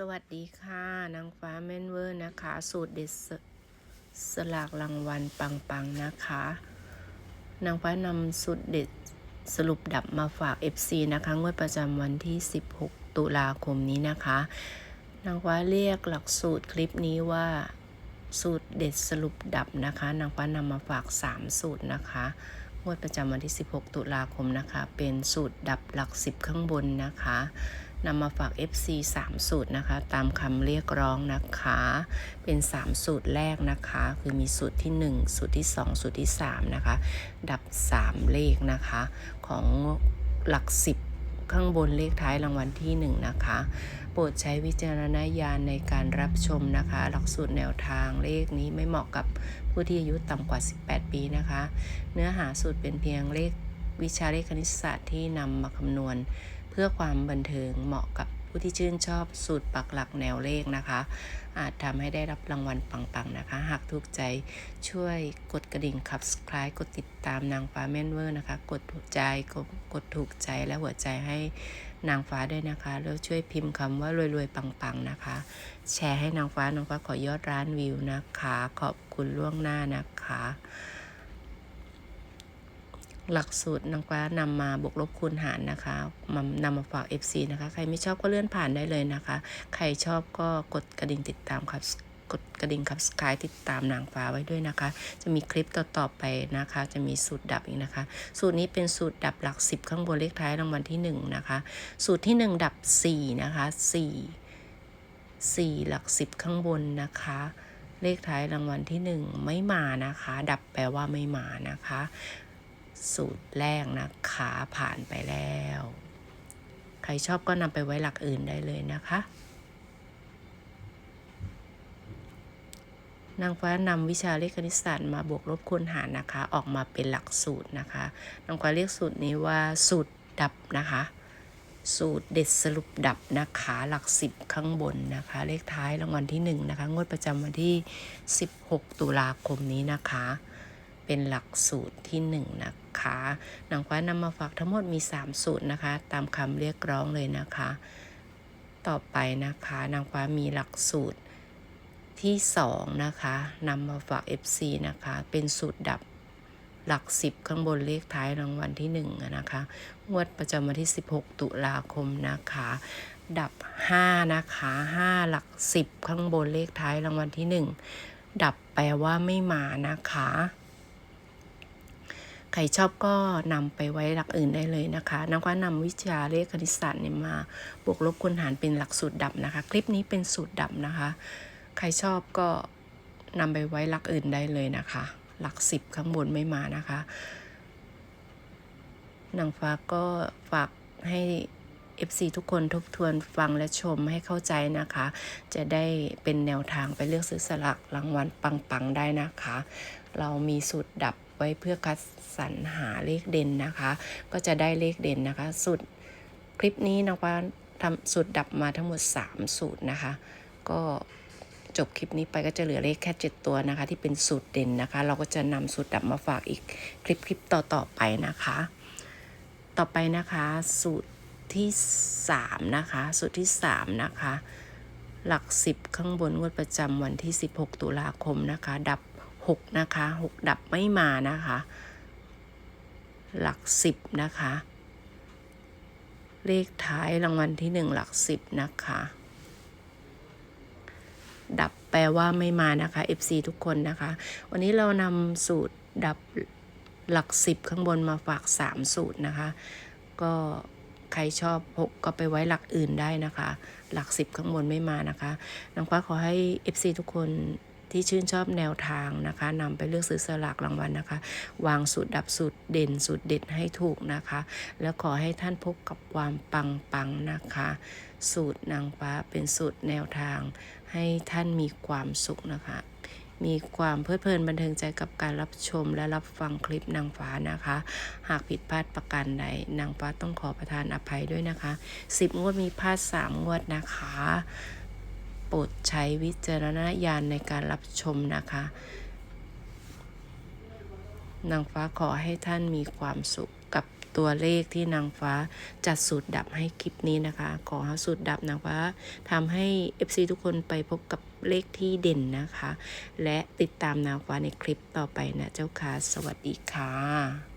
สวัสดีค่ะนางฟ้าแม่นเวอร์นะคะ สูตรเด็ดสสลากรางวัลปังๆนะคะ นางฟ้านำสูตรเด็ดสรุปดับมาฝาก FC นะคะงวดประจำวันที่ 16 ตุลาคมนี้นะคะ นางฟ้าเรียกหลักสูตรคลิปนี้ว่าสูตรเด็ดสรุปดับนะคะ นางฟ้านำมาฝาก 3 สูตรนะคะงวดประจำวันที่ 16 ตุลาคมนะคะ เป็นสูตรดับหลัก 10 ข้างบนนะคะ นำมาฝาก FC 3 สูตรนะคะ ตามคำเรียกร้องนะคะ เป็น 3 สูตรแรกนะคะ คือมีสูตรที่ 1 สูตรที่ 2 สูตรที่ 3 นะคะ ดับ 3 เลขนะคะ ของหลัก 10ข้างบนเลขท้ายรางวัลที่ 1 นะคะ โปรดใช้วิจารณญาณในการรับชมนะคะ หลักสูตรแนวทางเลขนี้ไม่เหมาะกับผู้ที่อายุต่ำกว่า 18 ปีนะคะ เนื้อหาสูตรเป็นเพียงเลขวิชาเลขคณิตศาสตร์ที่นำมาคำนวณ พื่อความบันเทิงเหมาะกับผู้ที่ชื่นชอบสูตรปักหลักแนวเลขนะคะ อาจทำให้ได้รับรางวัลปังๆนะคะ หากถูกใจช่วยกดกระดิ่ง subscribe กดติดตามนางฟ้าแมนเวอร์นะคะ กดถูกใจกดกดถูกใจและหัวใจให้นางฟ้าด้วยนะคะ แล้วช่วยพิมพ์คำว่ารวยๆปังๆนะคะ แชร์ให้นางฟ้านางฟ้าขอยอดร้านวิวนะคะ ขอบคุณล่วงหน้านะคะ หลักสูตรนางฟ้านำมาบวกลบคูณหารนะคะมานำมาฝาก FC นะคะ ใครไม่ชอบก็เลื่อนผ่านได้เลยนะคะ ใครชอบก็กดกระดิ่งติดตามครับกดกระดิ่งครับสกายติดตามนางฟ้าไว้ด้วยนะคะ จะมีคลิปต่อๆไปนะคะ จะมีสูตรดับอีกนะคะ สูตรนี้เป็นสูตรดับหลัก 10 ข้างบนเลขท้ายรางวัลที่ 1 นะคะ สูตรที่ 1 ดับ 4 นะคะ 4 4 หลัก 10 ข้างบนนะคะ เลขท้ายรางวัลที่ 1 ไม่มานะคะ ดับแปลว่าไม่มานะคะ สูตรแรกนะคะผ่านไปแล้ว ใครชอบก็นำไปไว้หลักอื่นได้เลยนะคะ นางฟ้านำวิชาเลขคณิตศาสตร์มาบวกลบคูณหารนะคะ ออกมาเป็นหลักสูตรนะคะ นางฟ้าเรียกสูตรนี้ว่าสูตรดับนะคะ สูตรเด็ดสรุปดับนะคะ หลักสิบข้างบนนะคะ เลขท้ายรางวัลที่หนึ่งนะคะ งวดประจำวันที่ 16 ตุลาคมนี้นะคะ เป็นหลักสูตรที่1นะคะนางฟ้านำมาฝากทั้งหมดมี 3 สูตรนะคะ ตามคำเรียกร้องเลยนะคะ ต่อไปนะคะนางฟ้ามีหลักสูตรที่ 2 นะคะนำมาฝาก FC นะคะ เป็นสูตรดับหลัก 10 ข้างบนเลขท้ายรางวัลที่1นะคะ งวดประจำวันที่ 16 ตุลาคมนะคะ ดับ 5 นะคะ 5 หลัก 10 ข้างบนเลขท้ายรางวัลที่ 1 ดับแปลว่าไม่มานะคะ ใครชอบก็นำไปไว้หลักอื่นได้เลยนะคะนักว่านำวิชาเลขคณิตศาสตร์เนี่ยมา บวกลบคูณหารเป็นหลักสูตรดับนะคะ คลิปนี้เป็นสูตรดับนะคะ ใครชอบก็นำไปไว้หลักอื่นได้เลยนะคะ หลักสิบข้างบนไม่มานะคะนางฟ้าก็ฝากให้ FC ทุกคนทบทวนฟังและชมให้เข้าใจนะคะ จะได้เป็นแนวทางไปเลือกซื้อสลากรางวัลปัง ๆ ได้นะคะ เรามีสูตรดับ ไว้เพื่อคัดสรรหาเลขเด่นนะคะ ก็จะได้เลขเด่นนะคะสูตรคลิปนี้นะว่าทำสูตรดับมาทั้งหมด 3 สูตรนะคะ ก็จบคลิปนี้ไปก็จะเหลือเลขแค่ 7 ตัวนะคะ ที่เป็นสูตรเด่นนะคะ เราก็จะนำสูตรดับมาฝากอีกคลิปคลิปต่อๆไปนะคะ ต่อไปนะคะสูตรที่ 3 นะคะ สูตรที่ 3 นะคะ หลัก 10 ข้างบนงวดประจำวันที่ 16 ตุลาคมนะคะ ดับ 6 นะคะ 6 ดับไม่มานะคะ หลัก 10 นะคะ เลขท้ายรางวัลที่ 1 หลัก 10 นะคะ ดับแปลว่าไม่มานะคะ FC ทุกคนนะคะ วันนี้เรานำสูตรดับหลัก 10 ข้างบนมาฝาก 3 สูตรนะคะ ก็ใครชอบ 6 ก็ไปไว้หลักอื่นได้นะคะ หลัก 10 ข้างบนไม่มานะคะนางฟ้าขอให้ FC ทุกคน ที่ชื่นชอบแนวทางนะคะนำไปเลือกซื้อสลากรางวัลนะคะ วางสูตรดับสูตรเด่นสูตรเด็ดให้ถูกนะคะ แล้วขอให้ท่านพบกับความปังปังนะคะ สูตรนางฟ้าเป็นสูตรแนวทาง ให้ท่านมีความสุขนะคะ มีความเพลิดเพลินบันเทิงใจกับการรับชมและรับฟังคลิปนางฟ้านะคะ หากผิดพลาดประการใดนางฟ้าต้องขอประทานอภัยด้วยนะคะสิบงวดมีพลาดสามงวดนะคะ โปรดใช้วิจารณญาณในการรับชมนะคะ นางฟ้าขอให้ท่านมีความสุขกับตัวเลขที่นางฟ้าจัดสูตรดับให้คลิปนี้นะคะ ขอสูตรดับนางฟ้าทำให้ FC ทุกคนไปพบกับเลขที่เด่นนะคะ และติดตามนางฟ้าในคลิปต่อไปนะเจ้าค่ะ สวัสดีค่ะ